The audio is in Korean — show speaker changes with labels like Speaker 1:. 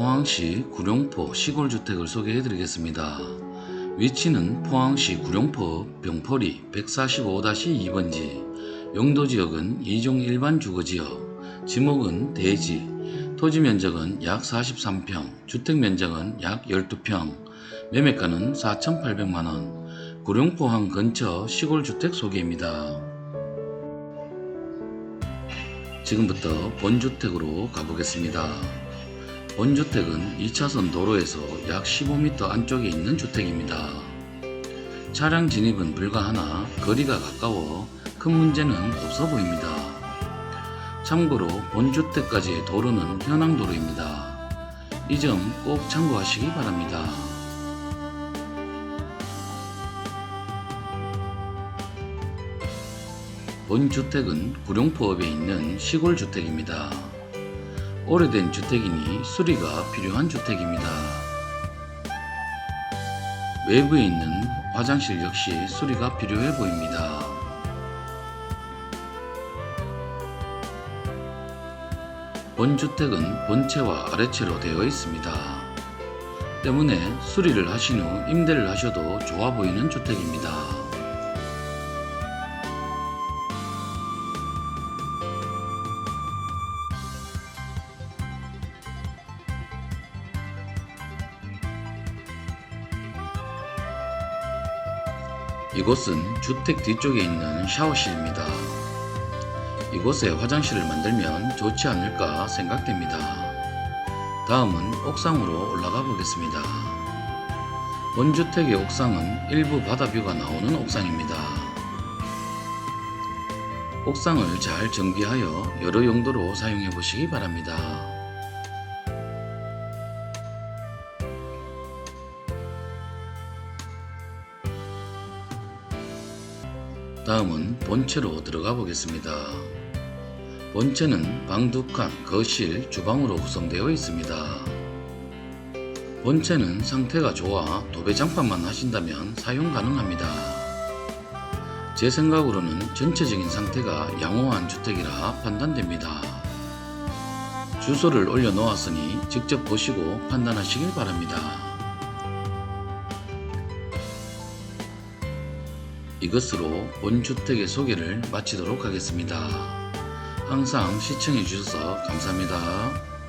Speaker 1: 포항시 구룡포 시골주택을 소개해 드리겠습니다. 위치는 포항시 구룡포 병포리 145-2번지, 용도지역은 이종 일반 주거지역, 지목은 대지, 토지 면적은 약 43평, 주택 면적은 약 12평, 매매가는 4,800만원, 구룡포항 근처 시골주택 소개입니다. 지금부터 본주택으로 가보겠습니다. 본주택은 2차선 도로에서 약 15m 안쪽에 있는 주택입니다. 차량 진입은 불가하나 거리가 가까워 큰 문제는 없어 보입니다. 참고로 본주택까지의 도로는 현황도로입니다. 이 점 꼭 참고하시기 바랍니다. 본주택은 구룡포읍에 있는 시골주택입니다. 오래된 주택이니 수리가 필요한 주택입니다. 외부에 있는 화장실 역시 수리가 필요해 보입니다. 본주택은 본체와 아래체로 되어 있습니다. 때문에 수리를 하신 후 임대를 하셔도 좋아 보이는 주택입니다. 이곳은 주택 뒤쪽에 있는 샤워실입니다. 이곳에 화장실을 만들면 좋지 않을까 생각됩니다. 다음은 옥상으로 올라가 보겠습니다. 본주택의 옥상은 일부 바다뷰가 나오는 옥상입니다. 옥상을 잘 정비하여 여러 용도로 사용해 보시기 바랍니다. 다음은 본체로 들어가 보겠습니다. 본체는 방 두 칸, 거실, 주방으로 구성되어 있습니다. 본체는 상태가 좋아 도배장판만 하신다면 사용 가능합니다. 제 생각으로는 전체적인 상태가 양호한 주택이라 판단됩니다. 주소를 올려놓았으니 직접 보시고 판단하시길 바랍니다. 이것으로 본주택의 소개를 마치도록 하겠습니다. 항상 시청해 주셔서 감사합니다.